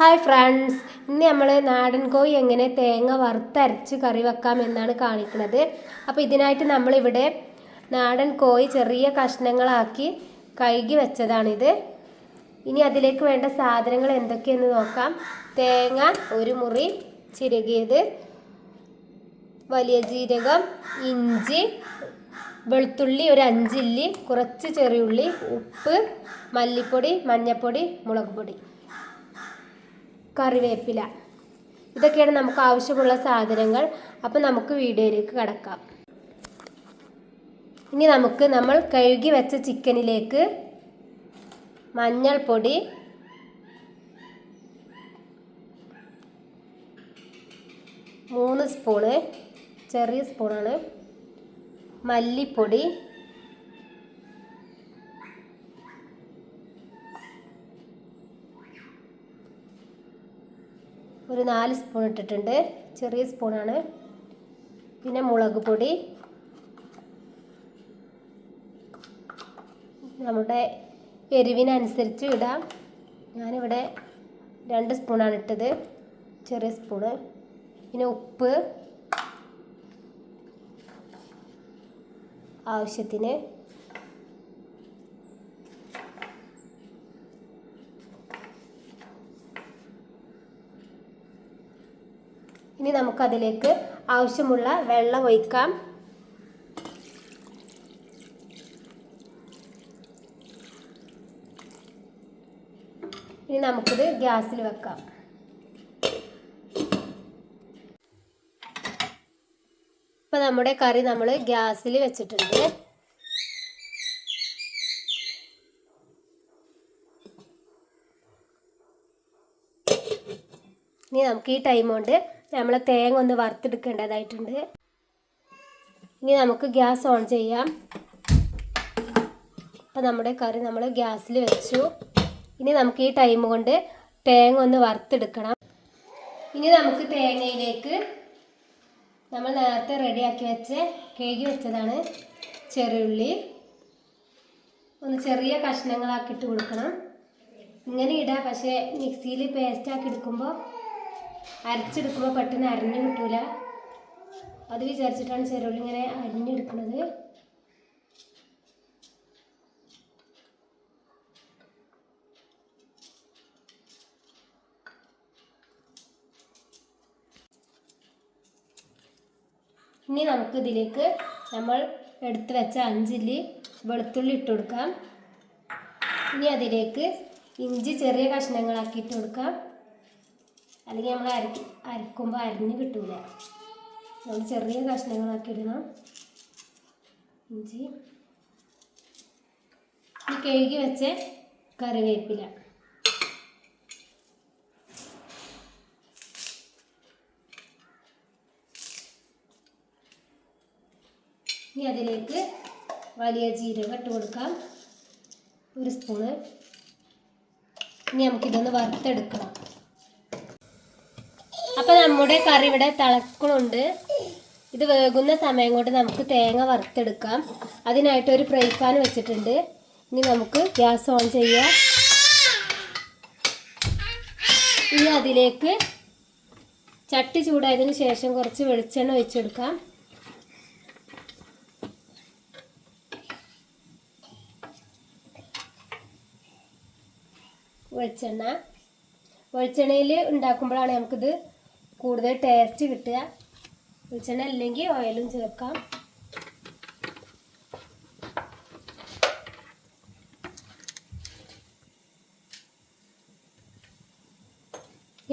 Hi friends ഇന്ന് നമ്മൾ നാടൻ കോഴി എങ്ങനെ തേങ്ങ വറുത്തരച്ച് കറി വെക്കാം എന്നാണ് കാണിക്കുന്നത്. അപ്പോൾ ഇതിനായിട്ട് നമ്മളിവിടെ നാടൻ കോഴി ചെറിയ കഷ്ണങ്ങളാക്കി കഴുകി വെച്ചതാണിത്. ഇനി അതിലേക്ക് വേണ്ട സാധനങ്ങൾ എന്തൊക്കെയെന്ന് നോക്കാം. തേങ്ങ ഒരു മുറി ചിരകിയത് വലിയ ജീരകം ഇഞ്ചി വെളുത്തുള്ളി ഒരു അഞ്ചില്ലി കുറച്ച് ചെറിയുള്ളി ഉപ്പ് മല്ലിപ്പൊടി മഞ്ഞൾപ്പൊടി മുളക് പൊടി. കറിവേപ്പില. ഇതൊക്കെയാണ് നമുക്ക് ആവശ്യമുള്ള സാധനങ്ങൾ. അപ്പോൾ നമുക്ക് വീഡിയോയിലേക്ക് കടക്കാം. ഇനി നമുക്ക് നമ്മൾ കഴുകി വെച്ച ചിക്കനിലേക്ക് മഞ്ഞൾപ്പൊടി മൂന്ന് സ്പൂണ് ചെറിയ സ്പൂണാണ് മല്ലിപ്പൊടി ഒരു നാല് സ്പൂൺ ഇട്ടിട്ടുണ്ട്. ചെറിയ സ്പൂണാണ്. പിന്നെ മുളക് പൊടി. നമ്മുടെ എരിവിനനുസരിച്ച് ഇടാം. ഞാനിവിടെ രണ്ട് സ്പൂണാണ് ഇട്ടത്. ചെറിയ സ്പൂണ്. പിന്നെ ഉപ്പ്. ആവശ്യത്തിന് ഇനി നമുക്കതിലേക്ക് ആവശ്യമുള്ള വെള്ളം ഒഴിക്കാം. ഇനി നമുക്കിത് ഗ്യാസിൽ വെക്കാം. ഇപ്പം നമ്മുടെ കറി നമ്മൾ ഗ്യാസിൽ വെച്ചിട്ടുണ്ട്. ഇനി നമുക്ക് ഈ ടൈം കൊണ്ട് നമ്മൾ തേങ്ങ ഒന്ന് വറുത്തെടുക്കേണ്ടതായിട്ടുണ്ട്. ഇനി നമുക്ക് ഗ്യാസ് ഓൺ ചെയ്യാം. അപ്പം നമ്മുടെ കറി നമ്മൾ ഗ്യാസിൽ വെച്ചു. ഇനി നമുക്ക് ഈ ടൈം കൊണ്ട് തേങ്ങ ഒന്ന് വറുത്തെടുക്കണം. ഇനി നമുക്ക് തേങ്ങയിലേക്ക് നമ്മൾ നേരത്തെ റെഡിയാക്കി വെച്ച് കേകി വെച്ചതാണ് ചെറിയുള്ളി. ഒന്ന് ചെറിയ കഷ്ണങ്ങളാക്കിയിട്ട് കൊടുക്കണം. ഇങ്ങനെ ഇടാം. പക്ഷേ മിക്സിയിൽ പേസ്റ്റാക്കി എടുക്കുമ്പോൾ അരച്ചെടുക്കുമ്പോൾ പെട്ടെന്ന് അരിഞ്ഞു കിട്ടൂല. അത് വിചാരിച്ചിട്ടാണ് ചെറുള്ളിങ്ങനെ അരിഞ്ഞെടുക്കുന്നത് ഇനി നമുക്ക് ഇതിലേക്ക് നമ്മൾ എടുത്തു വെച്ച അഞ്ചില്ലി വെളുത്തുള്ളി ഇട്ട് കൊടുക്കാം. ഇനി അതിലേക്ക് ഇഞ്ചി ചെറിയ കഷ്ണങ്ങളാക്കി ഇട്ട് കൊടുക്കാം. അല്ലെങ്കിൽ നമ്മൾ അരക്കി അരക്കുമ്പോൾ അരിഞ്ഞ് കിട്ടൂല. നമ്മൾ ചെറിയ കഷ്ണങ്ങളാക്കി ഇടണം. ഇഞ്ചി. ഈ കഴുകി വെച്ച കറിവേപ്പില. ഇനി അതിലേക്ക് വലിയ ജീരകം ഇട്ട് കൊടുക്കാം. ഒരു സ്പൂണ്. ഇനി നമുക്കിതൊന്ന് വറുത്തെടുക്കണം. അപ്പോൾ നമ്മുടെ കറി ഇവിടെ തിളക്കുന്നുണ്ട് ഇത് വേകുന്ന സമയം കൊണ്ട് നമുക്ക് തേങ്ങ വറുത്തെടുക്കാം. അതിനായിട്ട് ഒരു ഫ്രൈ പാൻ വെച്ചിട്ടുണ്ട്. ഇനി നമുക്ക് ഗ്യാസ് ഓൺ ചെയ്യാം. ഇനി അതിലേക്ക് ചട്ടി ചൂടായതിനു ശേഷം കുറച്ച് വെളിച്ചെണ്ണ ഒഴിച്ചെടുക്കാം. വെളിച്ചെണ്ണ. വെളിച്ചെണ്ണയിൽ ഉണ്ടാക്കുമ്പോഴാണ് നമുക്കിത് കൂടുതൽ ടേസ്റ്റ് കിട്ടുക. വെളിച്ചെണ്ണ അല്ലെങ്കിൽ ഓയിലും ചേർക്കാം.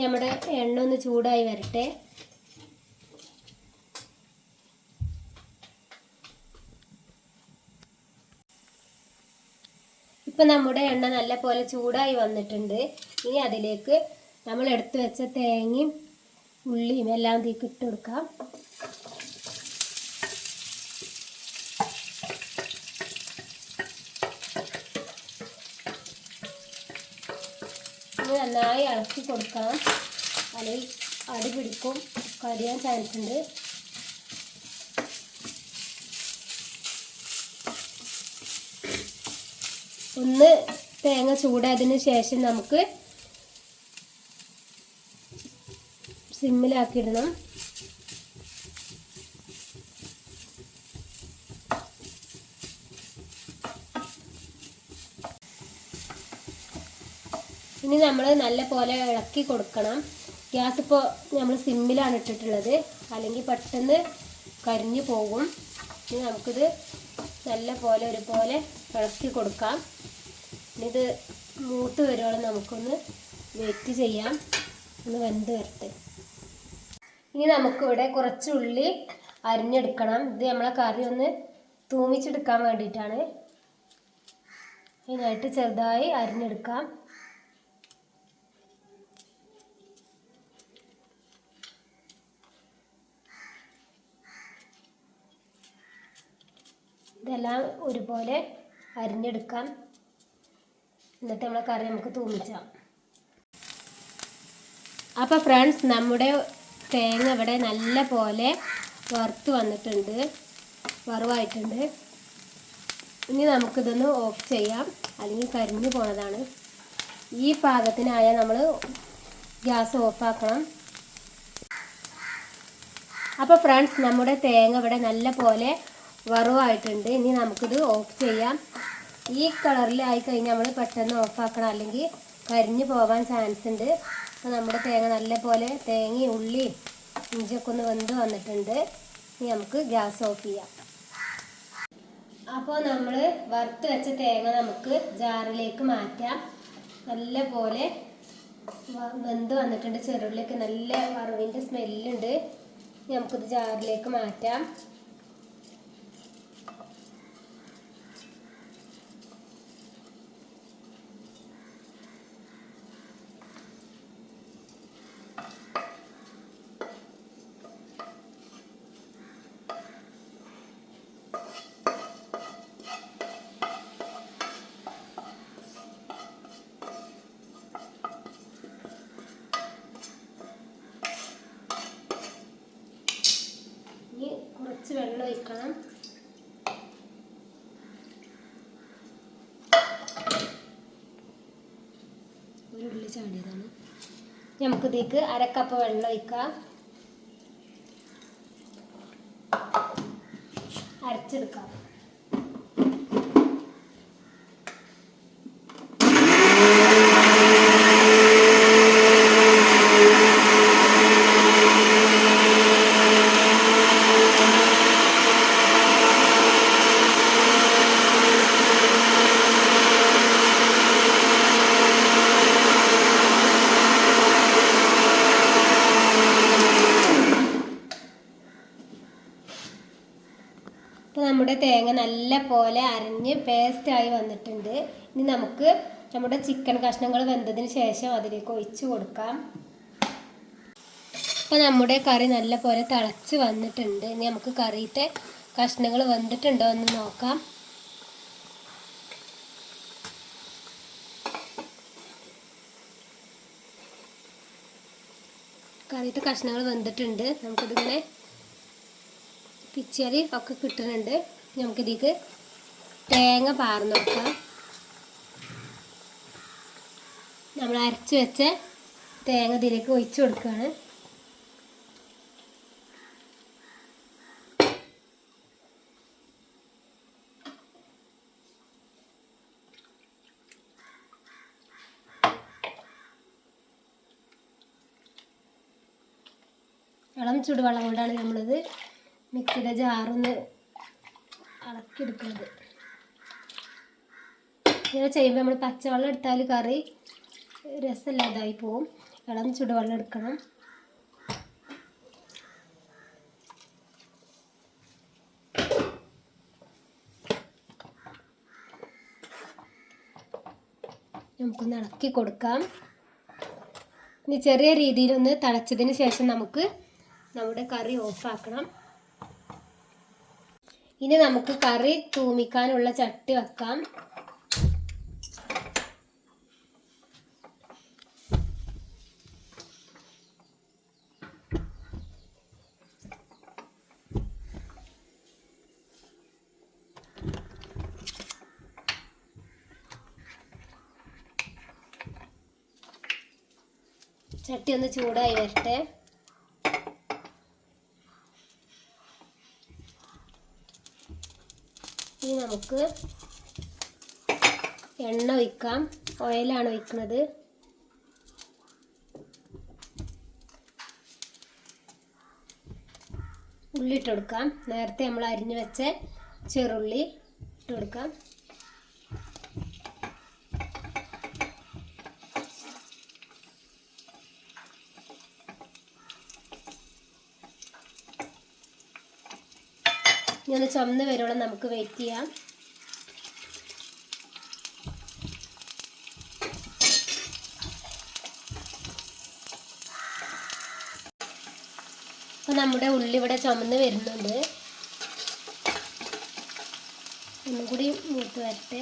നമ്മുടെ എണ്ണ ഒന്ന് ചൂടായി വരട്ടെ. ഇപ്പം നമ്മുടെ എണ്ണ നല്ല പോലെ ചൂടായി വന്നിട്ടുണ്ട്. ഇനി അതിലേക്ക് നമ്മൾ എടുത്തു വെച്ച തേങ്ങയും ഉള്ളിയും എല്ലാം തീക്ക് ഇട്ട് കൊടുക്കാം. നന്നായി ഇളക്കി കൊടുക്കണം അല്ലെങ്കിൽ അടി പിടിക്കും. കരിയാൻ ചാൻസ് ഉണ്ട്. ഒന്ന് തേങ്ങ ചൂടായതിന് ശേഷം നമുക്ക് സിമ്മിലാക്കിയിടണം. ഇനി നമ്മൾ നല്ല പോലെ ഇളക്കി കൊടുക്കണം. ഗ്യാസ് ഇപ്പോൾ നമ്മൾ സിമ്മിലാണ് ഇട്ടിട്ടുള്ളത്. അല്ലെങ്കിൽ പെട്ടെന്ന് കരിഞ്ഞു പോകും. ഇനി നമുക്കിത് നല്ല പോലെ ഒരുപോലെ ഇളക്കി കൊടുക്കാം. ഇനി ഇത് മൂത്ത് വരുവോളം നമുക്കൊന്ന് വെയിറ്റ് ചെയ്യാം. ഒന്ന് വെന്ത് വരട്ടെ. ഇനി നമുക്കിവിടെ കുറച്ച് ഉള്ളി അരിഞ്ഞെടുക്കണം. ഇത് നമ്മളെ കറി ഒന്ന് തൂമിച്ചെടുക്കാൻ വേണ്ടിയിട്ടാണ്. ഇതിനായിട്ട് ചെറുതായി അരിഞ്ഞെടുക്കാം. ഇതെല്ലാം ഒരുപോലെ അരിഞ്ഞെടുക്കാം. എന്നിട്ട് നമ്മളെ കറി നമുക്ക് തൂമിച്ചാം. അപ്പോൾ ഫ്രണ്ട്സ് നമ്മുടെ തേങ്ങ ഇവിടെ നല്ല പോലെ വറുത്ത് വന്നിട്ടുണ്ട്. വറവായിട്ടുണ്ട്. ഇനി നമുക്കിതൊന്ന് ഓഫ് ചെയ്യാം. അല്ലെങ്കിൽ കരിഞ്ഞു പോണതാണ്. ഈ പാകത്തിനായാൽ നമ്മൾ ഗ്യാസ് ഓഫാക്കണം അപ്പോൾ ഫ്രണ്ട്സ് നമ്മുടെ തേങ്ങ ഇവിടെ നല്ല പോലെ വറവായിട്ടുണ്ട്. ഇനി നമുക്കിത് ഓഫ് ചെയ്യാം. ഈ കളറിലായി കഴിഞ്ഞാൽ നമ്മൾ പെട്ടെന്ന് ഓഫാക്കണം അല്ലെങ്കിൽ കരിഞ്ഞു പോകാൻ ചാൻസ് ഉണ്ട്. അപ്പോൾ നമ്മുടെ തേങ്ങ നല്ലപോലെ തേങ്ങയും ഉള്ളിയും ഇഞ്ചിയൊക്കെ ഒന്ന് വെന്ത് വന്നിട്ടുണ്ട്. ഇനി നമുക്ക് ഗ്യാസ് ഓഫ് ചെയ്യാം. അപ്പോൾ നമ്മൾ വറുത്ത് വെച്ച തേങ്ങ നമുക്ക് ജാറിലേക്ക് മാറ്റാം. നല്ല പോലെ വെന്ത് വന്നിട്ടുണ്ട്. ചെറുള്ളിയൊക്കെ നല്ല വറവിന്റെ സ്മെല്ലുണ്ട്. നമുക്കിത് ജാറിലേക്ക് മാറ്റാം ഇനി കുറച്ച് വെള്ളം ഒഴിക്കണം. ഒരു ഉള്ളി ചാടിയതാണ്. നമുക്കിതേക്ക് അരക്കപ്പ് വെള്ളം ഒഴിക്കാം. അരച്ചെടുക്കാം അപ്പോൾ നമ്മുടെ തേങ്ങ നല്ല പോലെ അരഞ്ഞ് പേസ്റ്റായി വന്നിട്ടുണ്ട്. ഇനി നമുക്ക് നമ്മുടെ ചിക്കൻ കഷ്ണങ്ങൾ വെന്തതിന് ശേഷം അതിലേക്ക് ഒഴിച്ചു കൊടുക്കാം. അപ്പോൾ നമ്മുടെ കറി നല്ല പോലെ തിളച്ച് വന്നിട്ടുണ്ട്. ഇനി നമുക്ക് കറിയിത്തെ കഷ്ണങ്ങൾ വെന്തിട്ടുണ്ടോ എന്ന് നോക്കാം. കറിയിത്തെ കഷ്ണങ്ങൾ വെന്തിട്ടുണ്ട്. നമുക്കിതിങ്ങനെ പിച്ചാൽ ഒക്കെ കിട്ടുന്നുണ്ട്. നമുക്കിതിക്ക് തേങ്ങ പാർന്ന് കൊടുക്കാം. നമ്മൾ അരച്ച് വെച്ച തേങ്ങ ഇതിലേക്ക് ഒഴിച്ചു കൊടുക്കുകയാണ്. ഇളം ചൂടുവെള്ളം കൊണ്ടാണ് നമ്മളിത് മിക്സിയുടെ ജാറൊന്ന് ഇളക്കിയെടുക്കുന്നത്. ഇങ്ങനെ ചെയ്യുമ്പോൾ നമ്മൾ പച്ചവെള്ളം എടുത്താൽ കറി രസമില്ലാതായി പോവും. ഇളം ചുടുവെള്ളം എടുക്കണം. നമുക്കൊന്ന് ഇളക്കി കൊടുക്കാം. ഇനി ചെറിയ രീതിയിലൊന്ന് തിളച്ചതിന് ശേഷം നമുക്ക് നമ്മുടെ കറി ഓഫാക്കണം ഇനി നമുക്ക് കറി തൂമിക്കാനുള്ള ചട്ടി വെക്കാം. ചട്ടി ഒന്ന് ചൂടായി വരട്ടെ. ഇനി നമുക്ക് എണ്ണ ഒഴിക്കാം. ഓയിലാണ് ഒഴിക്കുന്നത്. ഉള്ളി ഇട്ട് കൊടുക്കാം. നേരത്തെ നമ്മൾ അരിഞ്ഞു വെച്ച ചെറുള്ളി ഇട്ട് കൊടുക്കാം. ഒന്ന് ചുമന്ന് വരുവോളം നമുക്ക് വെയിറ്റ് ചെയ്യാം. അപ്പോൾ നമ്മുടെ ഉള്ളി ഇവിടെ ചുമന്ന് വരുന്നുണ്ട്. ഒന്നും കൂടി മൂത്ത് വരട്ടെ.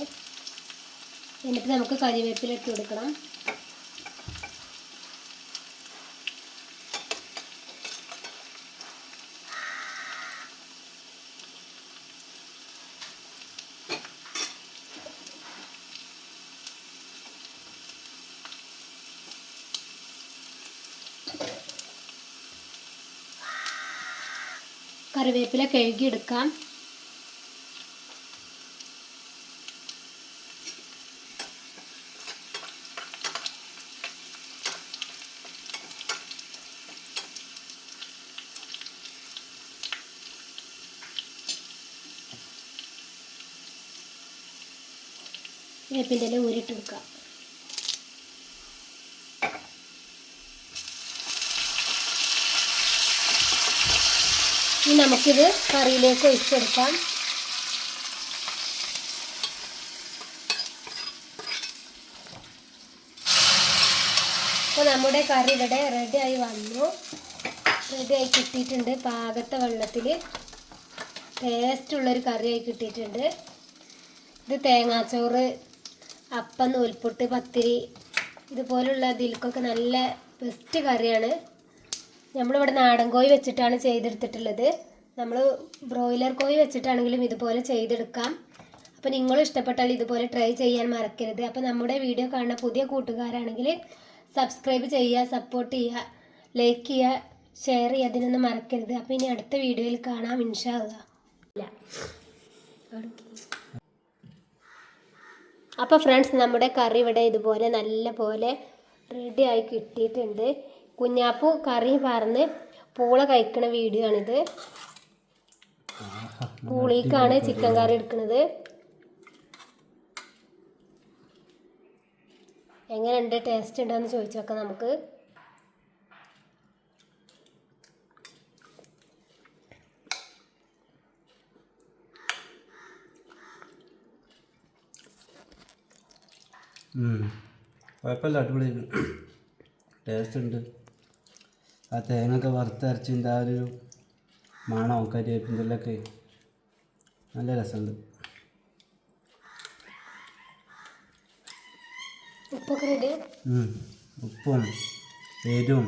എന്നിട്ട് നമുക്ക് കരിവേപ്പില ഇട്ട് കൊടുക്കണം. കറിവേപ്പില കഴുകി എടുക്കാം വേപ്പിന്റെ ഇല ഊരിട്ട് ഇനി നമുക്കിത് കറിയിലേക്ക് ഒഴിച്ചെടുക്കാം. അപ്പോൾ നമ്മുടെ കറി ഇവിടെ റെഡിയായി വന്നു. റെഡിയായി കിട്ടിയിട്ടുണ്ട്. പാകത്തെ വെള്ളത്തിൽ ടേസ്റ്റുള്ളൊരു കറിയായി കിട്ടിയിട്ടുണ്ട്. ഇത് തേങ്ങാച്ചോറ് അപ്പം നൂൽപുട്ട് പത്തിരി ഇതുപോലുള്ള ഇതിൽക്കൊക്കെ നല്ല ബെസ്റ്റ് കറിയാണ്. നമ്മളിവിടെ നാടൻ കോഴി വെച്ചിട്ടാണ് ചെയ്തെടുത്തിട്ടുള്ളത്. നമ്മൾ ബ്രോയിലർ കോഴി വെച്ചിട്ടാണെങ്കിലും ഇതുപോലെ ചെയ്തെടുക്കാം. അപ്പോൾ നിങ്ങൾ ഇഷ്ടപ്പെട്ടാൽ ഇതുപോലെ ട്രൈ ചെയ്യാൻ മറക്കരുത്. അപ്പോൾ നമ്മുടെ വീഡിയോ കാണുന്ന പുതിയ കൂട്ടുകാരാണെങ്കിൽ സബ്സ്ക്രൈബ് ചെയ്യുക സപ്പോർട്ട് ചെയ്യുക ലൈക്ക് ചെയ്യുക ഷെയർ ചെയ്യുക അതിനൊന്നും മറക്കരുത്. അപ്പോൾ ഇനി അടുത്ത വീഡിയോയിൽ കാണാം ഇൻഷാല്ല അപ്പോൾ ഫ്രണ്ട്സ് നമ്മുടെ കറി ഇവിടെ ഇതുപോലെ നല്ല പോലെ റെഡിയായി കിട്ടിയിട്ടുണ്ട്. കുഞ്ഞാപ്പു കറി പറഞ്ഞ് പൂള കഴിക്കുന്ന വീഡിയോ ആണിത് പൂളിക്കാണ് ചിക്കൻ കറി എടുക്കുന്നത് എങ്ങനെയുണ്ട്? ടേസ്റ്റ് ഉണ്ടോയെന്ന് ചോദിച്ചു നോക്കാം നമുക്ക്. കുഴപ്പമില്ല അടിപൊളി ടേസ്റ്റ് ഉണ്ട്. ആ തേങ്ങയൊക്കെ വറുത്തരച്ചിന്റെ ആ ഒരു മണവും കരിവേപ്പിന്റെ എല്ലൊക്കെ നല്ല രസമുണ്ട്. ഉപ്പും എരിവും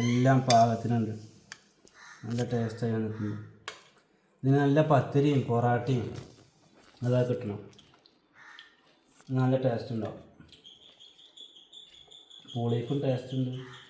എല്ലാം പാകത്തിനുണ്ട്. നല്ല ടേസ്റ്റായി വന്നിട്ടുണ്ട്. ഇതിന് നല്ല പത്തിരിയും പൊറാട്ടയും അതൊക്കെ കിട്ടണം. നല്ല ടേസ്റ്റ് ഉണ്ടാവും. പൂളിക്കും ടേസ്റ്റ് ഉണ്ട്.